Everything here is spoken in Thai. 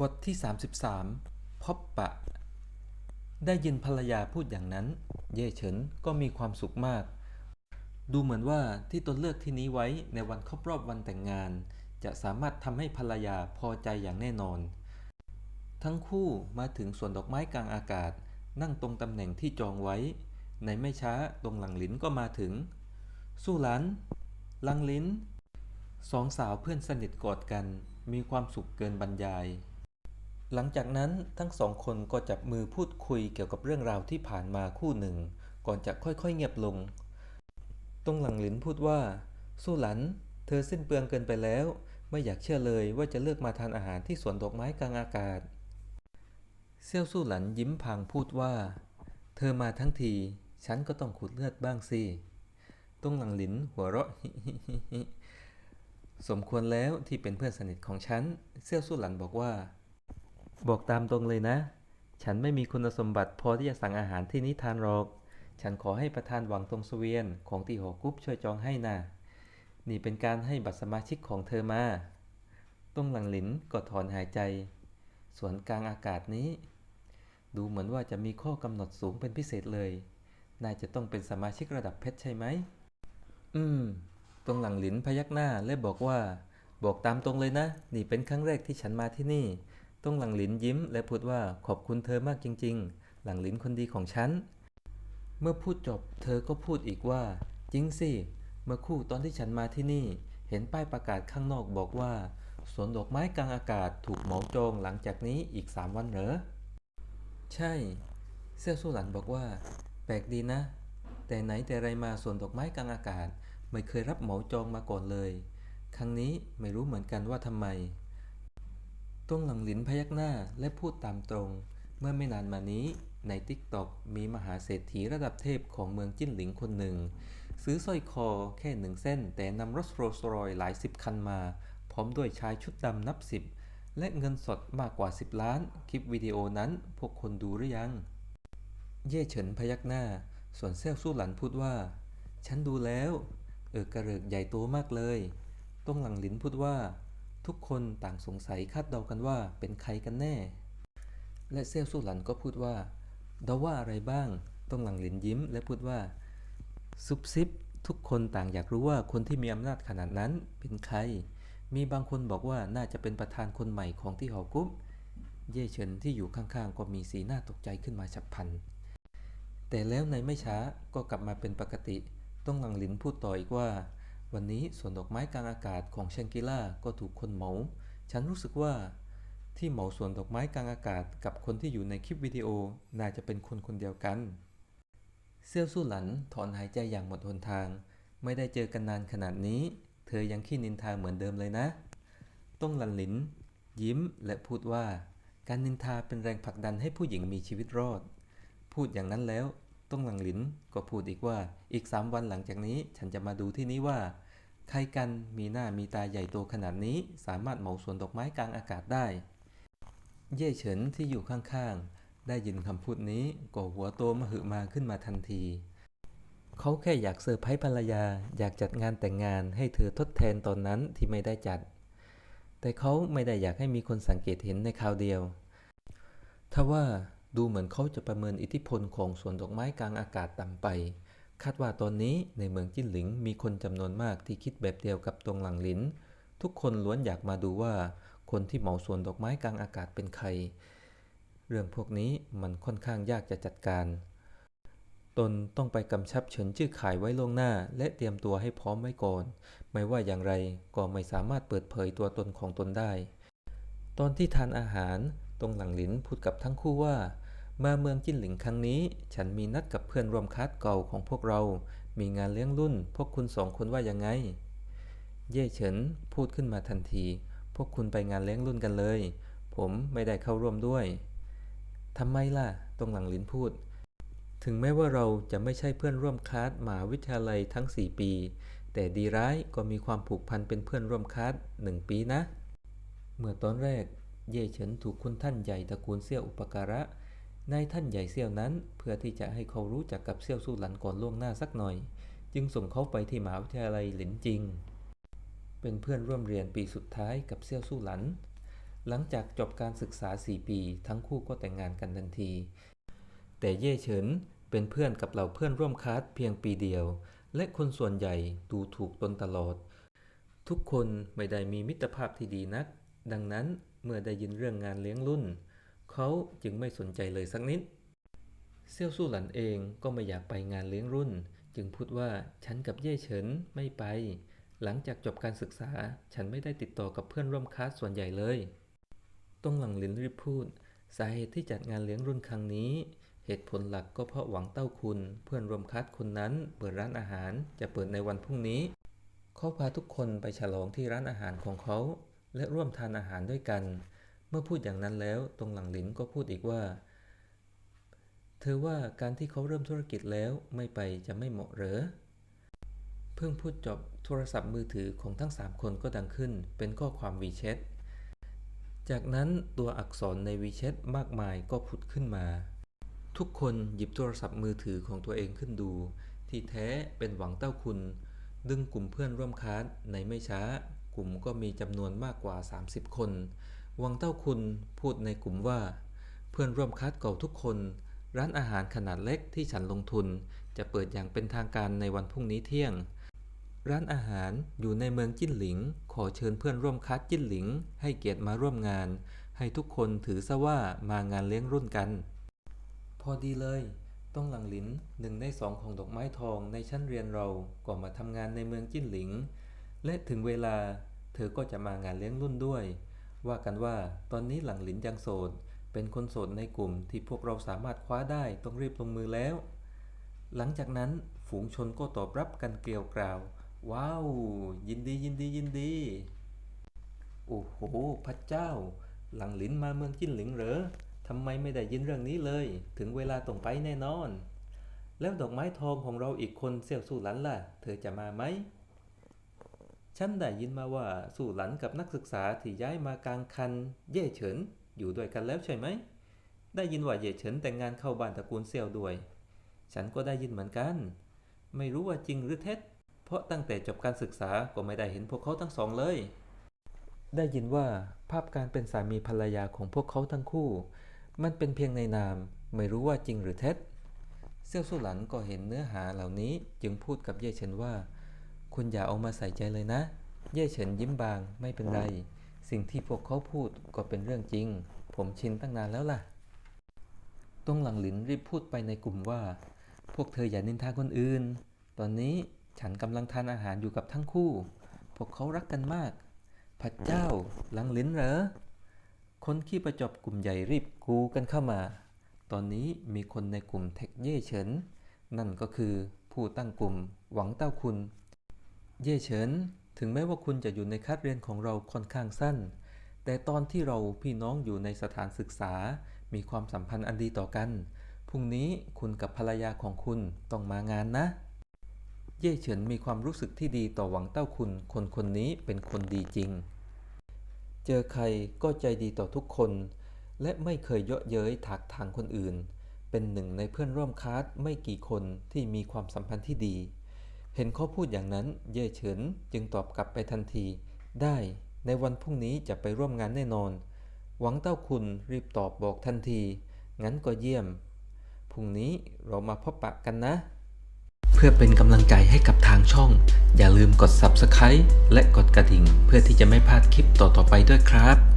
บทที่ 33 พบปะ ได้ยินภรรยาพูดอย่างนั้น เย่เฉินก็มีความสุขมาก ดูเหมือนว่าที่ตนเลือกที่นี้ไว้ในวันครบรอบวันแต่งงาน จะสามารถทำให้ภรรยาพอใจอย่างแน่นอน ทั้งคู่มาถึงสวนดอกไม้กลางอากาศ นั่งตรงตำแหน่งที่จองไว้ ในไม่ช้าตรงหลังลินก็มาถึง สู้หลันหลังลินสองสาวเพื่อนสนิทกอดกันมีความสุขเกินบรรยาย หลังจากนั้นทั้งสองคนก็จับมือพูดคุยเกี่ยวกับเรื่องราวที่ผ่านมาคู่หนึ่ง ก่อนจะค่อยๆเงียบลง ตรงหลังหลินพูดว่า สู้หลัน เธอสิ้นเปลืองเกินไปแล้ว ไม่อยากเชื่อเลยว่าจะเลือกมาทานอาหารที่สวนดอกไม้กลางอากาศ เซี่ยวสู้หลันยิ้มพางพูดว่า เธอมาทั้งที ฉันก็ต้องขูดเลือดบ้างสิตรงหลังหลินหัวเราะสมควรแล้วที่เป็นเพื่อนสนิทของฉัน เซี่ยวสู้หลันบอกว่า บอกตามตรงเลยนะ ฉันไม่มีคุณสมบัติพอที่จะสั่งอาหารที่นิทานหรอก ฉันขอให้ประธานหวังตงเสเวียนของตีหอกุ๊บช่วยจองให้นะนี่เป็นการให้บัตรสมาชิกของเธอมาตรงหลังหลินก็ถอนหายใจ สวนกลางอากาศนี้ ดูเหมือนว่าจะมีข้อกำหนดสูงเป็นพิเศษเลย นายจะต้องเป็นสมาชิกระดับเพชรใช่ไหม อืม ตรงหลังหลินพยักหน้าและบอกว่า บอกตามตรงเลยนะ นี่เป็นครั้งแรกที่ฉันมาที่นี่ ตรงหลังหลินยิ้ม และพูดว่าขอบคุณเธอมากจริง ๆ หลังหลินคนดีของฉัน เมื่อพูดจบ เธอก็พูดอีกว่า จริงสิ เมื่อคู่ตอนที่ฉันมาที่นี่ เห็นป้ายประกาศข้างนอกบอกว่าสวนดอกไม้กลางอากาศถูกเหมาจองหลังจากนี้อีกสามวันเหรอ ใช่ เซี่ยวสู้หลันบอกว่า แปลกดีนะ แต่ไหนแต่ไรมาสวนดอกไม้กลางอากาศ ไม่เคยรับเหมาจองมาก่อนเลย ครั้งนี้ไม่รู้เหมือนกันว่าทำไม ตรงหลังหลินพยักหน้าและพูดตามตรง เมื่อไม่นานมานี้ในทิกต็อกมีมหาเศรษฐีระดับเทพของเมืองจิ้นหลิงคนหนึ่ง ซื้อสร้อยคอแค่หนึ่งเส้น แต่นำรถโรลส์รอยหลายสิบคันมา พร้อมด้วยชายชุดดำนับสิบและเงินสดมากกว่า 10 ล้าน คลิปวิดีโอนั้นพวกคนดูหรือยัง เย่เฉินพยักหน้า ส่วนเซี่ยวสู้หลันพูดว่า ฉันดูแล้ว เออกระเริกใหญ่โตมากเลยตรงหลังหลินพูดว่า ทุกคนต่างสงสัยคาดเดากันว่าเป็นใครกันแน่ และเซี่ยวสู้หลันก็พูดว่าเดาว่าอะไรบ้างตรงหลังหลินยิ้ม และพูดว่าซุบซิบทุกคนต่างอยากรู้ว่าคนที่มีอำนาจขนาดนั้นเป็นใคร มีบางคนบอกว่าน่าจะเป็นประธานคนใหม่ของที่หอกุ๊บเย่เฉินที่อยู่ข้างๆ ก็มีสีหน้าตกใจขึ้นมาฉับพลัน แต่แล้วในไม่ช้าก็กลับมาเป็นปกติ ต้องหลังหลินพูดต่ออีกว่า วันนี้สวนดอกไม้กลางอากาศของเชงกิล่าก็ถูกคนเหมา ฉันรู้สึกว่า ที่เหมาสวนดอกไม้กลางอากาศกับคนที่อยู่ในคลิปวิดีโอน่าจะเป็นคนคนเดียวกัน เซี่ยวสู้หลันถอนหายใจอย่างหมดหนทาง ไม่ได้เจอกันนานขนาดนี้ เธอยังขี้นินทาเหมือนเดิมเลยนะ ต้องหลันหลิน ยิ้มและพูดว่า การนินทาเป็นแรงผลักดันให้ผู้หญิงมีชีวิตรอด พูดอย่างนั้นแล้ว ต้องหลังหลินก็พูดอีกว่าอีกสามวันหลังจากนี้ฉันจะมาดูที่นี้ว่า ใครกันมีหน้ามีตาใหญ่โตขนาดนี้สามารถเหมาสวนดอกไม้กลางอากาศได้ เย่เฉินที่อยู่ข้างๆ ได้ยินคำพูดนี้ก็หัวโตมหึมาขึ้นมาทันที เขาแค่อยากเซอร์ไพรส์ภรรยาอยากจัดงานแต่งงานให้เธอทดแทนตอนนั้นที่ไม่ได้จัด แต่เขาไม่ได้อยากให้มีคนสังเกตเห็นในคราวเดียวทว่า ดูเหมือนเขาจะประเมินอิทธิพลของสวนดอกไม้กลางอากาศต่ำไป คาดว่าตอนนี้ในเมืองจิ้นหลิงมีคนจำนวนมากที่คิดแบบเดียวกับตรงหลังหลิน ทุกคนล้วนอยากมาดูว่า คนที่เหมาสวนดอกไม้กลางอากาศเป็นใคร เรื่องพวกนี้มันค่อนข้างยากจะจัดการ ตนต้องไปกำชับเฉินจื้อขายไว้ล่วงหน้า และเตรียมตัวให้พร้อมไว้ก่อน ไม่ว่าอย่างไรก็ไม่สามารถเปิดเผยตัวตนของตนได้ ตอนที่ทานอาหารตรงหลังหลินพูดกับทั้งคู่ว่า มาเมืองจิ้นหลิงครั้งนี้ ฉันมีนัดกับเพื่อนร่วมคลาสเก่าของพวกเรา มีงานเลี้ยงรุ่น พวกคุณสองคนว่ายังไง เย่เฉินพูดขึ้นมาทันที พวกคุณไปงานเลี้ยงรุ่นกันเลย ผมไม่ได้เข้าร่วมด้วยทำไมล่ะ ตรงหลังลิ้นพูด ถึงแม้ว่าเราจะไม่ใช่เพื่อนร่วมคลาสมหาวิทยาลัยทั้ง 4 ปี แต่ดีร้ายก็มีความผูกพันเป็นเพื่อนร่วมคลาสหนึ่งปีนะ เมื่อตอนแรก เย่เฉินถูกคุณท่านใหญ่ตระกูลเซี่ยอุปการะ นายท่านใหญ่เซี่ยวนั้น เพื่อที่จะให้เขารู้จักกับเซี่ยวสู้หลันก่อนล่วงหน้าสักหน่อย จึงส่งเขาไปที่มหาวิทยาลัยหลินจิง เป็นเพื่อนร่วมเรียนปีสุดท้ายกับเซี่ยวสู้หลัน หลังจากจบการศึกษา 4 ปี ทั้งคู่ก็แต่งงานกันทันที แต่เย่เฉินเป็นเพื่อนกับเหล่าเพื่อนร่วมคลาสเพียงปีเดียว และคนส่วนใหญ่ดูถูกตนตลอด ทุกคนไม่ได้มีมิตรภาพที่ดีนัก ดังนั้นเมื่อได้ยินเรื่องงานเลี้ยงรุ่น เขาจึงไม่สนใจเลยสักนิด เซี่ยวสู้หลันเองก็ไม่อยากไปงานเลี้ยงรุ่น จึงพูดว่าฉันกับเย่เฉินไม่ไป หลังจากจบการศึกษาฉันไม่ได้ติดต่อกับเพื่อนร่วมคลาสส่วนใหญ่เลยต้องหลังลินรีบพูด สาเหตุที่จัดงานเลี้ยงรุ่นครั้งนี้ เหตุผลหลักก็เพราะหวังเต้าคุณเพื่อนร่วมคลาสคนนั้นเปิดร้านอาหารจะเปิดในวันพรุ่งนี้ เขาพาทุกคนไปฉลองที่ร้านอาหารของเขา และร่วมทานอาหารด้วยกัน เมื่อพูดอย่างนั้นแล้ว ตรงหลังหลินก็พูดอีกว่า เธอว่าการที่เขาเริ่มธุรกิจแล้วไม่ไปจะไม่เหมาะเหรอ เพิ่งพูดจบโทรศัพท์มือถือของทั้งสามคนก็ดังขึ้น เป็นข้อความวีแชท จากนั้นตัวอักษรในวีแชทมากมายก็ผุดขึ้นมา ทุกคนหยิบโทรศัพท์มือถือของตัวเองขึ้นดู ที่แท้เป็นหวังเต้าคุณ ดึงกลุ่มเพื่อนร่วมคลาสในไม่ช้ากลุ่มก็มีจำนวนมากกว่า 30 คน วังเต้าคุณพูดในกลุ่มว่า เพื่อนร่วมคลาสเก่าทุกคน ร้านอาหารขนาดเล็กที่ฉันลงทุน จะเปิดอย่างเป็นทางการในวันพรุ่งนี้เที่ยง ร้านอาหารอยู่ในเมืองจิ้นหลิง ขอเชิญเพื่อนร่วมคลาสจิ้นหลิง ให้เกียรติมาร่วมงาน ให้ทุกคนถือซะว่ามางานเลี้ยงรุ่นกัน พอดีเลยต้องหลังหลินหนึ่งในสองของดอกไม้ทองในชั้นเรียนเราก็มาทำงานในเมืองจิ้นหลิง และถึงเวลาเธอก็จะมางานเลี้ยงรุ่นด้วย ว่ากันว่าตอนนี้หลังหลินยังโสด เป็นคนโสดในกลุ่มที่พวกเราสามารถคว้าได้ต้องรีบลงมือแล้ว หลังจากนั้นฝูงชนก็ตอบรับกันเกลียวกราว ว้าว ยินดียินดียินดี โอ้โห พระเจ้า หลังหลินมาเมืองจิ้นหลิงเหรอทำไมไม่ได้ยินเรื่องนี้เลย ถึงเวลาต้องไปแน่นอน แล้วดอกไม้ทองของเราอีกคนเสี่ยวสู่หลันล่ะ เธอจะมาไหม ฉันได้ยินมาว่าสู่หลันกับนักศึกษาที่ย้ายมากลางคัน เย่เฉินอยู่ด้วยกันแล้วใช่ไหม ได้ยินว่าเย่เฉินแต่งงานเข้าบ้านตระกูลเซี่ยวด้วย ฉันก็ได้ยินเหมือนกัน ไม่รู้ว่าจริงหรือเท็จ เพราะตั้งแต่จบการศึกษาก็ไม่ได้เห็นพวกเขาทั้งสองเลย ได้ยินว่าภาพการเป็นสามีภรรยาของพวกเขาทั้งคู่ มันเป็นเพียงในนาม ไม่รู้ว่าจริงหรือเท็จ เซี่ยวสุหลันก็เห็นเนื้อหาเหล่านี้จึงพูดกับเย่เฉินว่า คุณอย่าเอามาใส่ใจเลยนะ เย่เฉินยิ้มบางไม่เป็นไร สิ่งที่พวกเขาพูดก็เป็นเรื่องจริง ผมชินตั้งนานแล้วล่ะตรงหลังหลินรีบพูดไปในกลุ่มว่า พวกเธออย่านินทาคนอื่น ตอนนี้ฉันกำลังทานอาหารอยู่กับทั้งคู่ พวกเขารักกันมากพระเจ้าหลังหลินเหรอ คนขี้ประจบกลุ่มใหญ่รีบกูกันเข้ามา ตอนนี้มีคนในกลุ่มเทคเย่เฉิน นั่นก็คือผู้ตั้งกลุ่มหวังเต้าคุณ เย่เฉินถึงแม้ว่าคุณจะอยู่ในคัดเรียนของเราค่อนข้างสั้น แต่ตอนที่เราพี่น้องอยู่ในสถานศึกษา มีความสัมพันธ์อันดีต่อกัน พรุ่งนี้คุณกับภรรยาของคุณต้องมางานนะ เย่เฉินมีความรู้สึกที่ดีต่อหวังเต้าคุณ คนคนนี้เป็นคนดีจริง เจอใครก็ใจดีต่อทุกคน และไม่เคยเยาะเย้ยถักทางคนอื่น เป็นหนึ่งในเพื่อนร่วมคลาสไม่กี่คนที่มีความสัมพันธ์ที่ดี เห็นเขาพูดอย่างนั้น เย่เฉินจึงตอบกลับไปทันที ได้ในวันพรุ่งนี้จะไปร่วมงานแน่นอน หวังเต้าคุณรีบตอบบอกทันที งั้นก็เยี่ยม พรุ่งนี้เรามาพบปะกันนะ เพื่อเป็นกำลังใจให้กับทางช่อง อย่าลืมกด Subscribe และกดกระดิ่ง เพื่อที่จะไม่พลาดคลิปต่อๆไปด้วยครับ